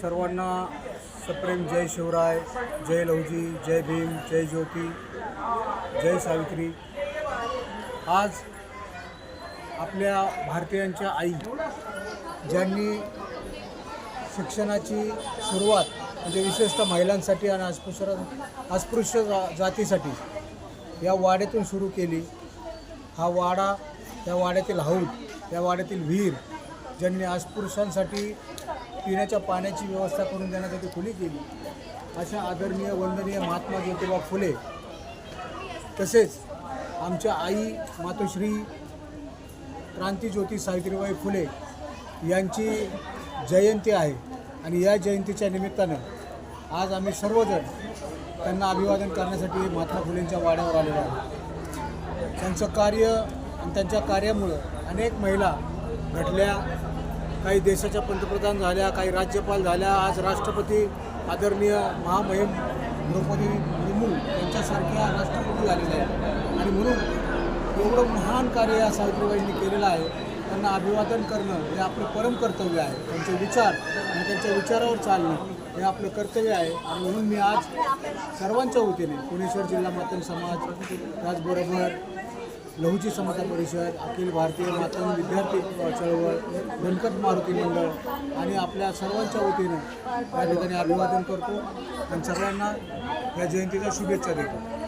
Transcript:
सर्वांना सप्रेम जय शिवराय जय लवजी जय भीम जय ज्योती जय सावित्री. आज आपल्या भारतीयांच्या आई ज्यांनी शिक्षणाची सुरुवात म्हणजे विशेषतः महिलांसाठी आणि अस्पृश्य अस्पृश्य जा जातीसाठी या वाड्यातून सुरू केली. हा वाडा त्या वाड्यातील हौद त्या वाड्यातील विहीर ज्यांनी अस्पृश्यांसाठी पिण्याच्या पाण्याची व्यवस्था करून देण्यासाठी खुली केली. अशा आदरणीय वंदनीय महात्मा ज्योतिबा फुले तसेच आमच्या आई मातोश्री क्रांतीज्योती सावित्रीबाई फुले यांची जयंती आहे आणि या जयंतीच्या निमित्तानं आज आम्ही सर्वजण त्यांना अभिवादन करण्यासाठी महात्मा फुलेंच्या वाड्यावर आलेलो आहोत. त्यांचं कार्य आणि त्यांच्या कार्यामुळं अनेक महिला घडल्या काही देशाच्या पंतप्रधान झाल्या काही राज्यपाल झाल्या आज राष्ट्रपती आदरणीय महामहिम द्रौपदी मुर्मू यांच्यासारख्या राष्ट्रपती झालेल्या आहेत. आणि म्हणून एवढं महान कार्य या सावित्रीबाईंनी केलेलं आहे. त्यांना अभिवादन करणं हे आपलं परम कर्तव्य आहे. त्यांचे विचार आणि त्यांच्या विचारावर चालणं हे आपलं कर्तव्य आहे. आणि म्हणून मी आज सर्वांच्या वतीने पुणेश्वर जिल्हा मातंग समाज त्याचबरोबर लहुजी समता परिषद अखिल भारतीय मातंग विद्यार्थी चळवळ धनकट मारुती मंडळ आणि आपल्या सर्वांच्या वतीनं या ठिकाणी अभिवादन करतो. आणि सगळ्यांना या जयंतीच्या शुभेच्छा देतो.